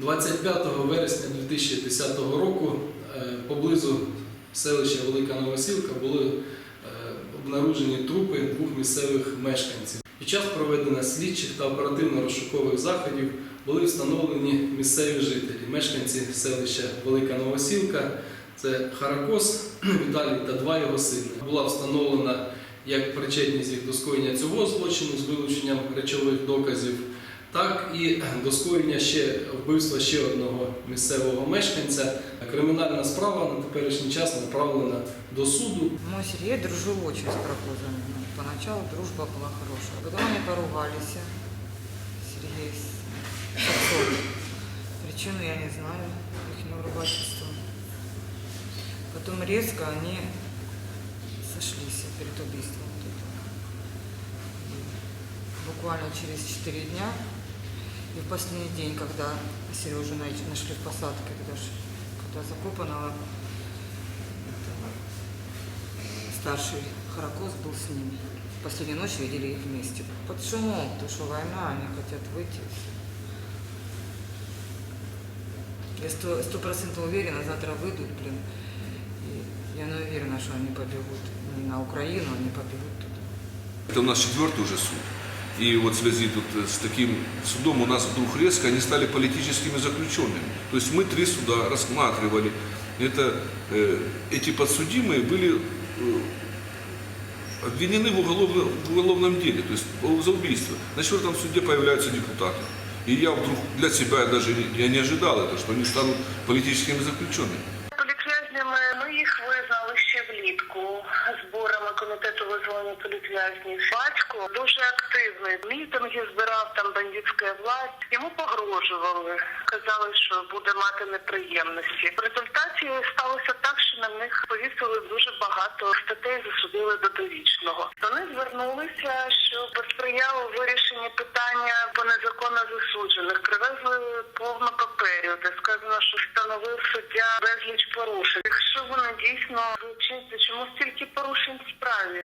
25 вересня 2010 року е, поблизу селища Велика Новосілка були е, обнаружені трупи двох місцевих мешканців. Під час проведення слідчих та оперативно-розшукових заходів були встановлені місцеві жителі, мешканці селища Велика Новосілка. Це Харакос Віталій та два його сини. Була встановлена як причетність їх до скоєння цього злочину з вилученням речових доказів, так і до скоєння ще вбивства ще одного місцевого мешканця. Кримінальна справа на теперішній час направлена до суду. Мы с Сергеем дружил очень с Прокозом. Ну, Поначалу дружба была хорошая. Потом они поругались. Сергей с с отцом. Причину я не знаю, их ругательства. Потом резко они сошлись перед убийством. вот это. И Буквально через 4 дня и в последний день, когда Сережу нашли в посадке, когда, когда закопанного, это, старший Харакос был с ними. Последнюю ночь видели их вместе. Под шумом, потому что война, они хотят выйти. Я сто сто процентов уверена, завтра выйдут, блин. И я не уверена, что они побегут не на Украину, они побегут туда. Это у нас четвертый уже суд. И вот в связи тут э, с таким судом у нас вдруг резко они стали политическими заключенными. То есть мы три суда рассматривали. Это, э, эти подсудимые были э, обвинены в уголовном, в уголовном деле, то есть за убийство. На четвертом суде появляются депутаты. И я вдруг для себя даже я не ожидал это, что они станут политическими заключенными. Визволення політв'язнів. Батько дуже активний. Мітинги збирав там бандитська власть. Йому погрожували, казали, що буде мати неприємності. В результаті сталося так, що на них повісили дуже багато статей, засудили до довічного. Вони звернулися, що посприяли у вирішенні питання по незаконно засуджених. Привезли повно паперів, де сказано, що встановив суддя безліч порушень. Якщо вони дійсно злочинці, чому стільки порушень в справі?